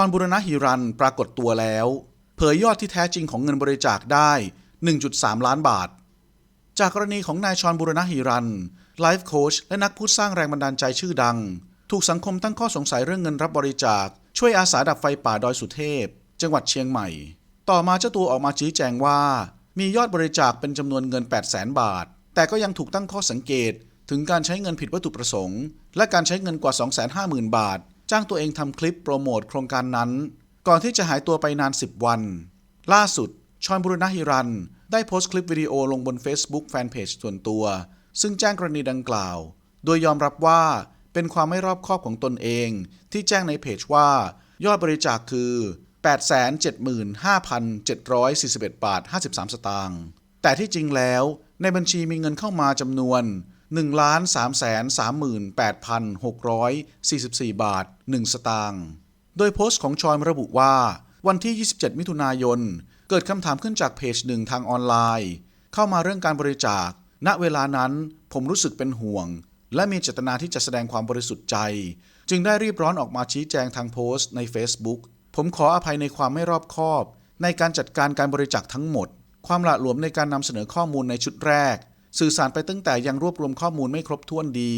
อนบุรณะฮิรันปรากฏตัวแล้ว เผยยอดที่แท้จริงของเงินบริจาคได้ 1.3 ล้านบาท จากกรณีของนายชอนบุรณะฮิรันไลฟ์โค้ชและนักพูดสร้างแรงบันดาลใจชื่อดัง ถูกสังคมตั้งข้อสงสัยเรื่องเงินรับบริจาค ช่วยอาสาดับไฟป่าดอยสุเทพ จังหวัดเชียงใหม่ ต่อมาเจ้าตัวออกมาชี้แจงว่า มียอดบริจาคเป็นจำนวนเงิน 8 0 0แสนบาท แต่ก็ยังถูกตั้งข้อสังเกต ถึงการใช้เงินผิดวัตถุประสงค์ และการใช้เงินกว่า 250,000 บาท จ้างตัวเองทำคลิปโปรโมทโครงการนั้น ก่อนที่จะหายตัวไปนาน 10 วัน ล่าสุด ชอนบุรณะฮิรัน ได้โพสต์คลิปวิดีโอลงบน Facebook แฟนเพจส่วนตัว ซึ่งแจ้งกรณีดังกล่าว โดยยอมรับว่าเป็นความไม่รอบคอบของตนเอง ที่แจ้งในเพจว่า ยอดบริจาคคือ 875,741 บาท 53 สตางค์แต่ที่จริงแล้ว ในบัญชีมีเงินเข้ามาจำนวน 1,338,644 บาท 1 สตางค์ โดยโพสต์ของชอยระบุว่า วันที่ 27 มิถุนายน เกิดคำถามขึ้นจากเพจหนึ่งทางออนไลน์ เข้ามาเรื่องการบริจาค ณ เวลานั้นผมรู้สึกเป็นห่วง และมีเจตนาที่จะแสดงความบริสุทธิ์ใจ จึงได้รีบร้อนออกมาชี้แจงทางโพสต์ใน Facebook ผมขออภัยในความไม่รอบคอบ ในการจัดการการบริจาคทั้งหมด ความหละหลวมในการนำเสนอข้อมูลในชุดแรก สื่อสารไปตั้งแต่ยังรวบรวมข้อมูลไม่ครบถ้วนดี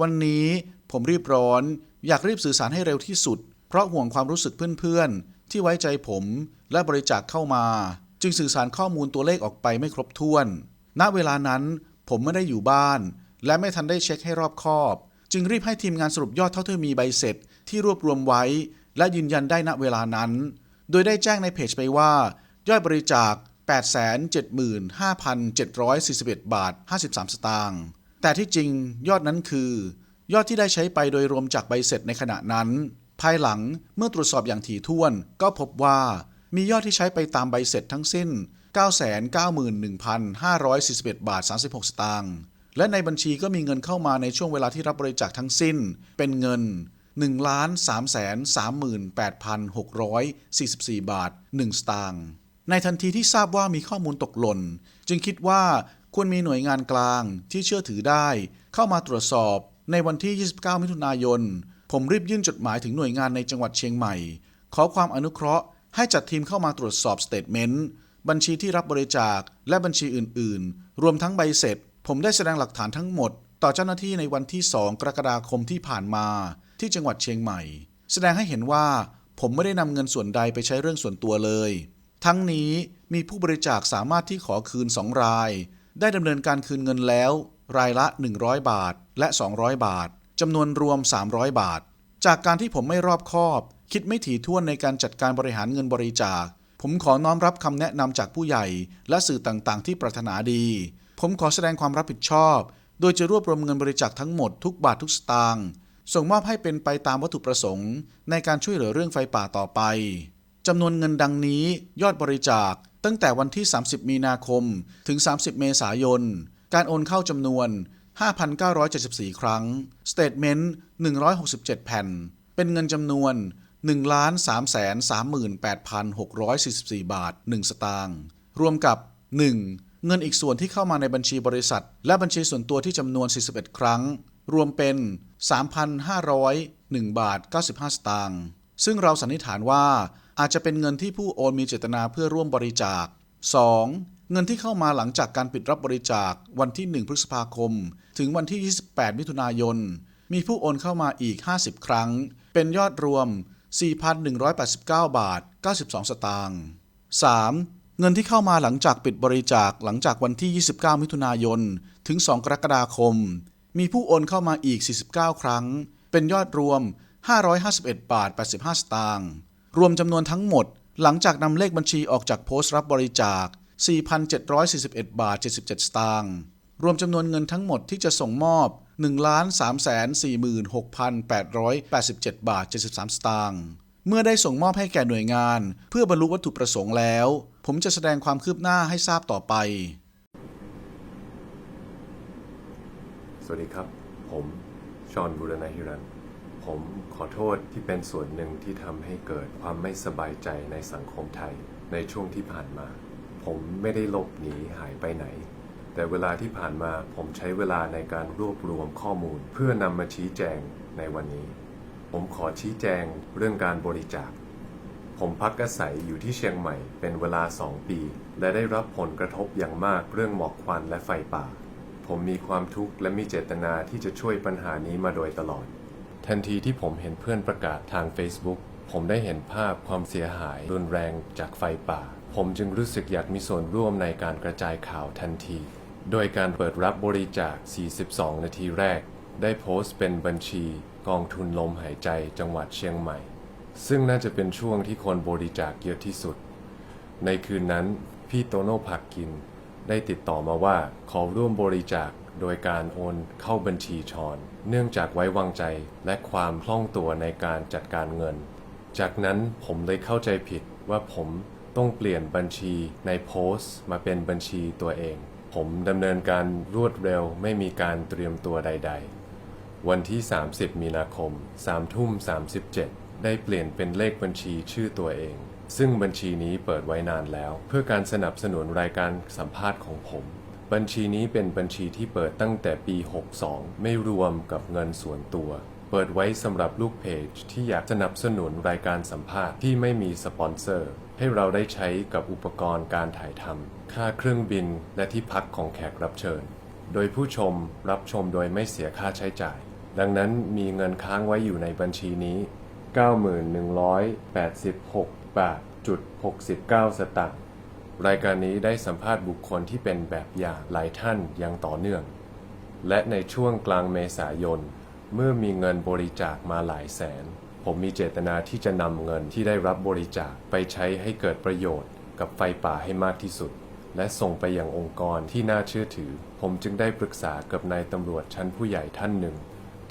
วันนี้ผมรีบร้อน อยากรีบสื่อสารให้เร็วที่สุด เพราะห่วงความรู้สึกเพื่อนๆ ที่ไว้ใจผมและบริจาคเข้ามา จึงสื่อสารข้อมูลตัวเลขออกไปไม่ครบถ้วน ณเวลานั้นผมไม่ได้อยู่บ้าน และไม่ทันได้เช็คให้รอบคอบ จึงรีบให้ทีมงานสรุปยอดเท่าที่มีใบเสร็จ ที่รวบรวมไว้ และยืนยันได้ณเวลานั้น โดยได้แจ้งในเพจไปว่า ยอดบริจาค 875,741 บาท 53 สตางค์ แต่ที่จริงยอดนั้นคือ ยอดที่ได้ใช้ไปโดยรวมจากใบเสร็จในขณะนั้น ภายหลังเมื่อตรวจสอบอย่างถี่ถ้วน ก็พบว่ามียอดที่ใช้ไปตามใบเสร็จทั้งสิ้น 991,541 บาท 36 สตางค์ และในบัญชีก็มีเงินเข้ามาในช่วงเวลาที่รับบริจาคทั้งสิ้น เป็นเงิน1,338,644 บาท 1 สตางค์ ในทันทีที่ทราบว่ามีข้อมูลตกหล่น จึงคิดว่าควรมีหน่วยงานกลางที่เชื่อถือได้ เข้ามาตรวจสอบในวันที่ 29 มิถุนายน ผมรีบยื่นจดหมายถึงหน่วยงานในจังหวัดเชียงใหม่ ขอความอนุเคราะห์ให้จัดทีมเข้ามาตรวจสอบสเตทเมนต์บัญชีที่รับบริจาคและบัญชีอื่น ๆ รวมทั้งใบเสร็จ ผมได้แสดงหลักฐานทั้งหมด ต่อเจ้าหน้าที่ในวันที่ 2 กรกฎาคมที่ผ่านมา ที่จังหวัดเชียงใหม่ แสดงให้เห็นว่าผมไม่ได้นำเงินส่วนใดไปใช้เรื่องส่วนตัวเลย ทั้งนี้มีผู้บริจาคสามารถที่ขอคืน 2 ราย ได้ดำเนินการคืนเงินแล้ว รายละ 100 บาท และ 200 บาทจำนวนรวม 300 บาท จากการที่ผมไม่รอบคอบ คิดไม่ถี่ถ้วนในการจัดการบริหารเงินบริจาค ผมขอน้อมรับคำแนะนำจากผู้ใหญ่ และสื่อต่างๆ ที่ปรารถนาดี ผมขอแสดงความรับผิดชอบ โดยจะรวบรวมเงินบริจาคทั้งหมดทุกบาททุกสตางค์ส่งมอบให้เป็นไปตามวัตถุประสงค์ ในการช่วยเหลือเรื่องไฟป่าต่อไป จำนวนเงินดังนี้ยอดบริจาคตั้งแต่วันที่ 30 มีนาคม ถึง 30 เมษายน การโอนเข้าจำนวน 5,974 ครั้ง สเตทเมนต์ 167 แผ่น เป็นเงินจำนวน 1,338,644 บาท 1 สตางค์ รวมกับ 1. เงินอีกส่วนที่เข้ามาในบัญชีบริษัท และบัญชีส่วนตัวที่จำนวน 41 ครั้ง รวมเป็น 3,501 บาท 95 สตางค์ ซึ่งเราสันนิษฐานว่าอาจจะเป็นเงินที่ผู้โอนมีเจตนาเพื่อร่วมบริจาค 2. เงินที่เข้ามาหลังจากการปิดรับบริจาควันที่ 1 พฤษภาคม ถึงวันที่ 28 มิถุนายน มีผู้โอนเข้ามาอีก 50 ครั้ง เป็นยอดรวม 4,189 บาท 92 สตางค์ 3. เงินที่เข้ามาหลังจากปิดบริจาคหลังจากวันที่ 29 มิถุนายน ถึง 2 กรกฎาคม มีผู้โอนเข้ามาอีก 49 ครั้ง เป็นยอดรวม 551 บาท 85 สตางค์ รวมจำนวนทั้งหมด หลังจากนำเลขบัญชีออกจากโพสต์รับบริจาค 4,741 บาท 77 สตางค์ รวมจำนวนเงินทั้งหมดที่จะส่งมอบ 1,346,887 บาท 73 สตางค์ เมื่อได้ส่งมอบให้แก่หน่วยงาน เพื่อบรรลุวัตถุประสงค์แล้ว ผมจะแสดงความคืบหน้าให้ทราบต่อไป สวัสดีครับ ผม ชอนบูรณาฮิรัน ผมขอโทษที่เป็นส่วนหนึ่งที่ทำให้เกิดความไม่สบายใจในสังคมไทยในช่วงที่ผ่านมา ผมไม่ได้หลบหนีหายไปไหน แต่เวลาที่ผ่านมาผมใช้เวลาในการรวบรวมข้อมูล เพื่อนำมาชี้แจงในวันนี้ ผมขอชี้แจงเรื่องการบริจาค ผมพักอาศัยอยู่ที่เชียงใหม่เป็นเวลา 2 ปี และได้รับผลกระทบอย่างมากเรื่องหมอกควันและไฟป่า ผมมีความทุกข์และมีเจตนาที่จะช่วยปัญหานี้มาโดยตลอด ทันทีที่ผมเห็นเพื่อนประกาศทาง Facebook ผมได้เห็นภาพความเสียหายรุนแรงจากไฟป่า ผมจึงรู้สึกอยากมีส่วนร่วมในการกระจายข่าวทันที โดยการเปิดรับบริจาค 42 นาทีแรก ได้โพสต์เป็นบัญชีกองทุนลมหายใจจังหวัดเชียงใหม่ ซึ่งน่าจะเป็นช่วงที่คนบริจาคเยอะที่สุด ในคืนนั้น พี่โตโน่ผักกิน ได้ติดต่อมาว่าขอร่วมบริจาค โดยการโอนเข้าบัญชีชอน เนื่องจากไว้วางใจและความคล่องตัวในการจัดการเงิน จากนั้นผมเลยเข้าใจผิดว่าผมต้องเปลี่ยนบัญชีในโพสต์มาเป็นบัญชีตัวเอง ผมดำเนินการรวดเร็วไม่มีการเตรียมตัวใด ๆ วันที่ 30 มีนาคม3ทุ่ม37 ได้เปลี่ยนเป็นเลขบัญชีชื่อตัวเอง ซึ่งบัญชีนี้เปิดไว้นานแล้ว เพื่อการสนับสนุนรายการสัมภาษณ์ของผม บัญชีนี้เป็นบัญชีที่เปิดตั้งแต่ปี 62 ไม่รวมกับเงินส่วนตัว เปิดไว้สำหรับลูกเพจที่อยากสนับสนุนรายการสัมภาษณ์ที่ไม่มีสปอนเซอร์ ให้เราได้ใช้กับอุปกรณ์การถ่ายทำค่าเครื่องบินและที่พักของแขกรับเชิญ โดยผู้ชมรับชมโดยไม่เสียค่าใช้จ่าย ดังนั้นมีเงินค้างไว้อยู่ในบัญชีนี้ 9186 บาทจุด69 สตางค์ รายการนี้ได้สัมภาษณ์บุคคลที่เป็นแบบอย่างหลายท่านอย่างต่อเนื่อง และในช่วงกลางเมษายน เมื่อมีเงินบริจาคมาหลายแสน ผมมีเจตนาที่จะนำเงินที่ได้รับบริจาคไปใช้ให้เกิดประโยชน์ กับไฟป่าให้มากที่สุด และส่งไปยังองค์กรที่น่าเชื่อถือ ผมจึงได้ปรึกษากับนายตำรวจชั้นผู้ใหญ่ท่านหนึ่ง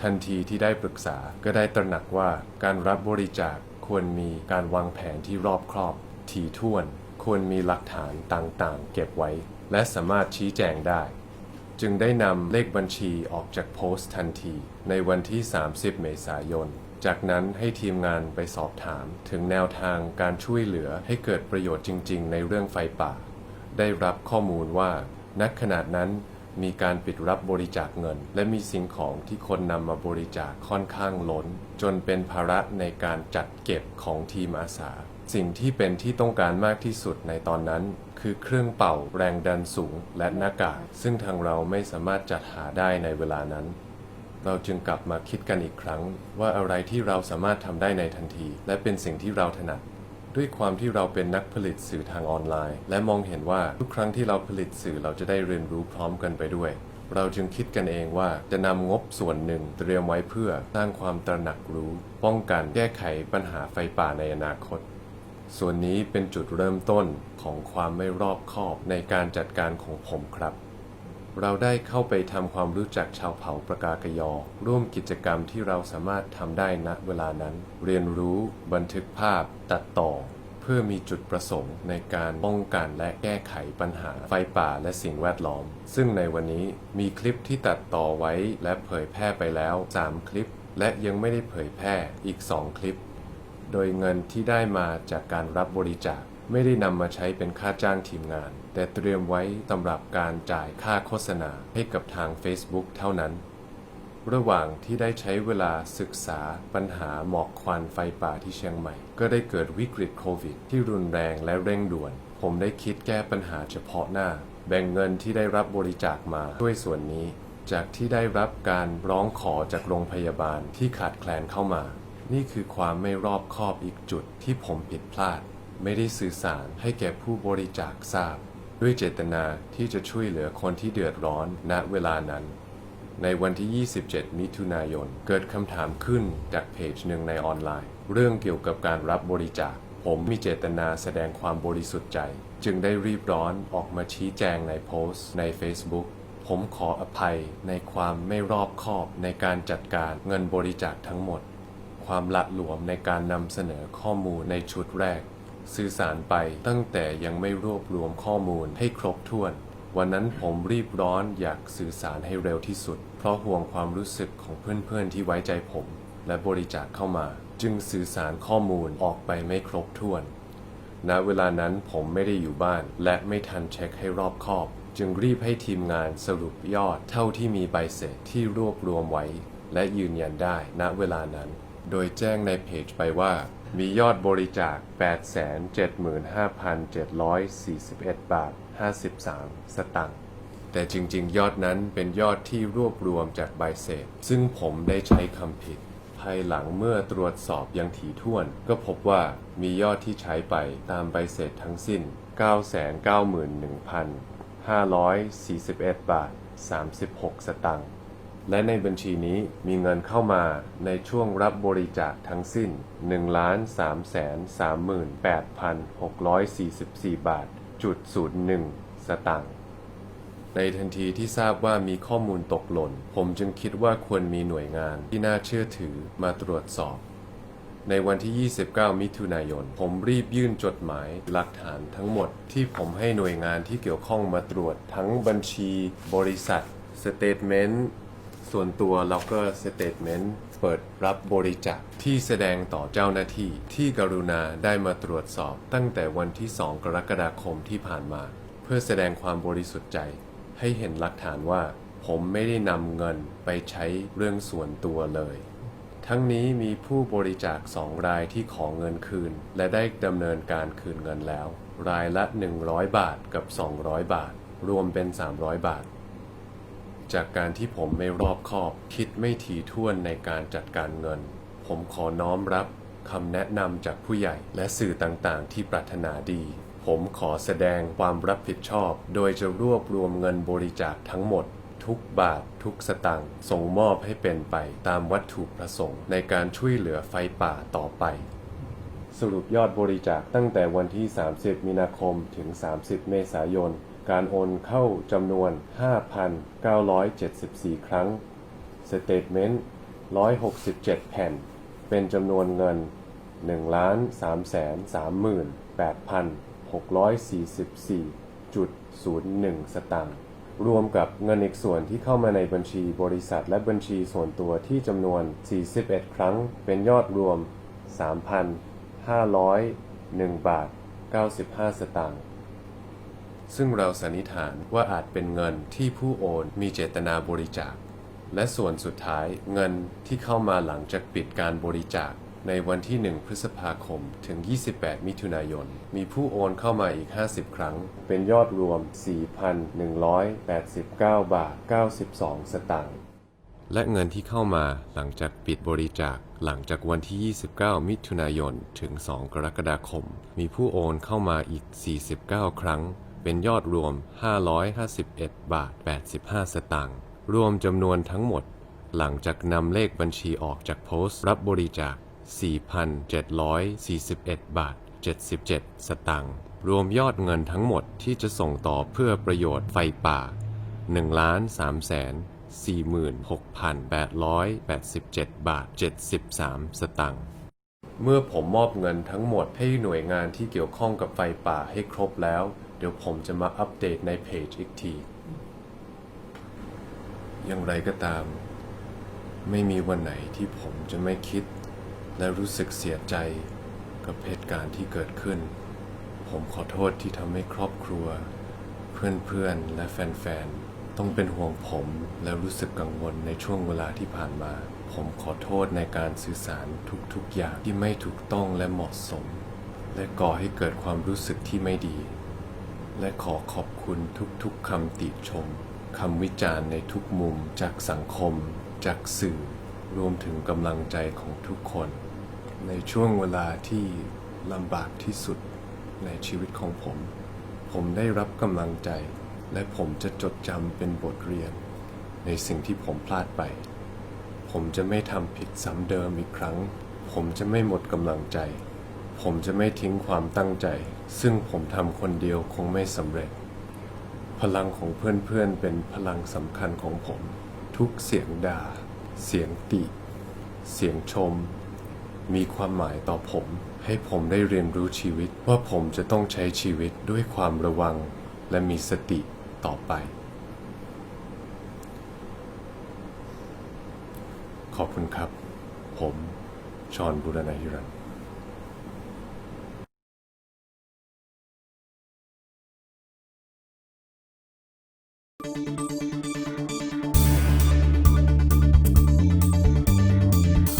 ทันทีที่ได้ปรึกษาก็ได้ตระหนักว่าการรับบริจาคควรมีการวางแผนที่รอบครอบถี่ถ้วน ควรมีหลักฐานต่างๆ เก็บไว้ และสามารถชี้แจงได้ จึงได้นำเลขบัญชีออกจากโพสต์ทันที ในวันที่ 30 เมษายน จากนั้นให้ทีมงานไปสอบถามถึงแนวทางการช่วยเหลือให้เกิดประโยชน์จริง ๆ ในเรื่องไฟป่า ได้รับข้อมูลว่านักขนาดนั้น มีการปิดรับบริจาคเงิน และมีสิ่งของที่คนนำมาบริจาคค่อนข้างล้น จนเป็นภาระในการจัดเก็บของทีมอาสา สิ่งที่เป็นที่ต้องการมากที่สุดในตอนนั้น คือเครื่องเป่าแรงดันสูงและหน้ากาก ซึ่งทางเราไม่สามารถจัดหาได้ในเวลานั้นเราจึงกลับมาคิดกันอีกครั้ง ว่าอะไรที่เราสามารถทำได้ในทันที และเป็นสิ่งที่เราถนัด ด้วยความที่เราเป็นนักผลิตสื่อทางออนไลน์ และมองเห็นว่าทุกครั้งที่เราผลิตสื่อเราจะได้เรียนรู้พร้อมกันไปด้วย เราจึงคิดกันเองว่าจะนำงบส่วนหนึ่งเตรียมไว้เพื่อสร้างความตระหนักรู้ ป้องกันแก้ไขปัญหาไฟป่าในอนาคต ส่วนนี้เป็นจุดเริ่มต้นของความไม่รอบคอบในการจัดการของผมครับ เราได้เข้าไปทำความรู้จักชาวเผ่าประกากยอ ร่วมกิจกรรมที่เราสามารถทำได้ณเวลานั้น เรียนรู้ บันทึกภาพ ตัดต่อ เพื่อมีจุดประสงค์ในการป้องกันและแก้ไขปัญหาไฟป่าและสิ่งแวดล้อม ซึ่งในวันนี้มีคลิปที่ตัดต่อไว้และเผยแพร่ไปแล้ว 3 คลิป และยังไม่ได้เผยแพร่อีก 2 คลิป โดยเงินที่ได้มาจากการรับบริจาค ไม่ได้นำมาใช้เป็นค่าจ้างทีมงาน แต่เตรียมไว้สำหรับการจ่ายค่าโฆษณาให้กับทาง Facebook เท่านั้น ระหว่างที่ได้ใช้เวลาศึกษาปัญหาหมอกควันไฟป่าที่เชียงใหม่ ก็ได้เกิดวิกฤตโควิด ที่รุนแรงและเร่งด่วน ผมได้คิดแก้ปัญหาเฉพาะหน้า แบ่งเงินที่ได้รับบริจาคมาช่วยส่วนนี้ จากที่ได้รับการร้องขอจากโรงพยาบาลที่ขาดแคลนเข้ามา นี่คือความไม่รอบคอบอีกจุดที่ผมผิดพลาด ไม่ได้สื่อสารให้แก่ผู้บริจาคทราบ ด้วยเจตนาที่จะช่วยเหลือคนที่เดือดร้อนณเวลานั้น ในวันที่ 27 มิถุนายน เกิดคำถามขึ้นจากเพจหนึ่งในออนไลน์ เรื่องเกี่ยวกับการรับบริจาค ผมมีเจตนาแสดงความบริสุทธิ์ใจ จึงได้รีบร้อนออกมาชี้แจงในโพสต์ใน Facebook ผมขออภัยในความไม่รอบคอบในการจัดการเงินบริจาคทั้งหมด ความละหลวมในการนำเสนอข้อมูลในชุดแรก สื่อสารไปตั้งแต่ยังไม่รวบรวมข้อมูลให้ครบถ้วน วันนั้นผมรีบร้อนอยากสื่อสารให้เร็วที่สุด เพราะห่วงความรู้สึกของเพื่อนๆที่ไว้ใจผม และบริจาคเข้ามา จึงสื่อสารข้อมูลออกไปไม่ครบถ้วน ณเวลานั้นผมไม่ได้อยู่บ้าน และไม่ทันเช็คให้รอบคอบ จึงรีบให้ทีมงานสรุปยอดเท่าที่มีใบเสร็จที่รวบรวมไว้ และยืนยันได้ณเวลานั้น โดยแจ้งในเพจไปว่า มียอดบริจาค 875,741 บาท 53 สตังค์ แต่จริงๆ ยอดนั้นเป็นยอดที่รวบรวมจากใบเสร็จ ซึ่งผมได้ใช้คำผิด ภายหลังเมื่อตรวจสอบยังถี่ถ้วน ก็พบว่ามียอดที่ใช้ไปตามใบเสร็จทั้งสิ้น 991,541 บาท 36 สตังค์ และในบัญชีนี้มีเงินเข้ามาในช่วงรับบริจาคทั้งสิ้น 1,338,644 บาทจุด01 สตังค์ ในทันทีที่ทราบว่ามีข้อมูลตกหล่น ผมจึงคิดว่าควรมีหน่วยงานที่น่าเชื่อถือมาตรวจสอบในวันที่ 29 มิถุนายน ผมรีบยื่นจดหมายหลักฐานทั้งหมด ที่ผมให้หน่วยงานที่เกี่ยวข้องมาตรวจทั้งบัญชี บริษัท สเตทเมนต์ ส่วนตัวแล้วก็สเตทเมนต์เปิดรับบริจาคที่แสดงต่อเจ้าหน้าที่ที่กรุณาได้มาตรวจสอบตั้งแต่วันที่ 2 กรกฎาคมที่ผ่านมา เพื่อแสดงความบริสุทธิ์ใจ ให้เห็นหลักฐานว่า ผมไม่ได้นำเงินไปใช้เรื่องส่วนตัวเลย ทั้งนี้มีผู้บริจาคสองรายที่ขอเงินคืน และได้ดำเนินการคืนเงินแล้ว รายละ 100 บาทกับ 200 บาท รวมเป็น 300 บาท จากการที่ผมไม่รอบคอบ คิดไม่ถี่ถ้วนในการจัดการเงิน ผมขอน้อมรับคำแนะนำจากผู้ใหญ่และสื่อต่างๆ ที่ปรารถนาดี ผมขอแสดงความรับผิดชอบ โดยจะรวบรวมเงินบริจาคทั้งหมด ทุกบาท ทุกสตางค์ส่งมอบให้เป็นไปตามวัตถุประสงค์ในการช่วยเหลือไฟป่าต่อไป สรุปยอดบริจาคตั้งแต่วันที่ 30 มีนาคมถึง 30 เมษายน การโอนเข้าจำนวน 5,974 ครั้ง สเตทเมนต์ 167 แผ่น เป็นจำนวนเงิน 1,338,644.01 สตางค์ รวมกับเงินอีกส่วนที่เข้ามาในบัญชีบริษัทและบัญชีส่วนตัวที่จำนวน 41 ครั้ง เป็นยอดรวม 3,501 บาท 95 สตางค์ ซึ่งเราสันนิษฐานว่าอาจเป็นเงินที่ผู้โอนมีเจตนาบริจาค และส่วนสุดท้ายเงินที่เข้ามาหลังจากปิดการบริจาคในวันที่ 1 พฤษภาคม ถึง 28 มิถุนายน มีผู้โอนเข้ามาอีก 50 ครั้ง เป็นยอดรวม 4,189 บาท 92 สตางค์ และเงินที่เข้ามาหลังจากปิดบริจาค หลังจากวันที่ 29 มิถุนายน ถึง 2 กรกฎาคม มีผู้โอนเข้ามาอีก 49 ครั้ง เป็นยอดรวม 551 บาท 85 สตางค์ รวมจำนวนทั้งหมด หลังจากนำเลขบัญชีออกจากโพสต์รับบริจาค 4,741 บาท 77 สตางค์ รวมยอดเงินทั้งหมดที่จะส่งต่อเพื่อประโยชน์ไฟป่า 1 3 4 46,887 บาท 73 สตางค์ เมื่อผมมอบเงินทั้งหมดให้หน่วยงานที่เกี่ยวข้องกับไฟป่าให้ครบแล้ว เดี๋ยวผมจะมาอัปเดตในเพจอีกที อย่างไรก็ตาม ไม่มีวันไหนที่ผมจะไม่คิด และรู้สึกเสียใจกับเหตุการณ์ที่เกิดขึ้น ผมขอโทษที่ทำให้ครอบครัว เพื่อนๆ และแฟนๆ ต้องเป็นห่วงผมและรู้สึกกังวลในช่วงเวลาที่ผ่านมา ผมขอโทษในการสื่อสารทุกๆ อย่างที่ไม่ถูกต้องและเหมาะสม และก่อให้เกิดความรู้สึกที่ไม่ดี และขอขอบคุณทุกๆคำติชมคำวิจารณ์ในทุกมุมจากสังคม จากสื่อ รวมถึงกำลังใจของทุกคน ในช่วงเวลาที่ลำบากที่สุดในชีวิตของผม ผมได้รับกำลังใจ และผมจะจดจำเป็นบทเรียน ในสิ่งที่ผมพลาดไป ผมจะไม่ทำผิดซ้ำเดิมอีกครั้ง ผมจะไม่หมดกำลังใจ ผมจะไม่ทิ้งความตั้งใจ ซึ่งผมทำคนเดียวคงไม่สำเร็จ พลังของเพื่อนๆเป็นพลังสำคัญของผม ทุกเสียงด่า เสียงติ เสียงชม มีความหมายต่อผม ให้ผมได้เรียนรู้ชีวิตว่าผมจะต้องใช้ชีวิตด้วยความระวัง และมีสติต่อไป ขอบคุณครับ ผม ชอนบุรณาฮิรัน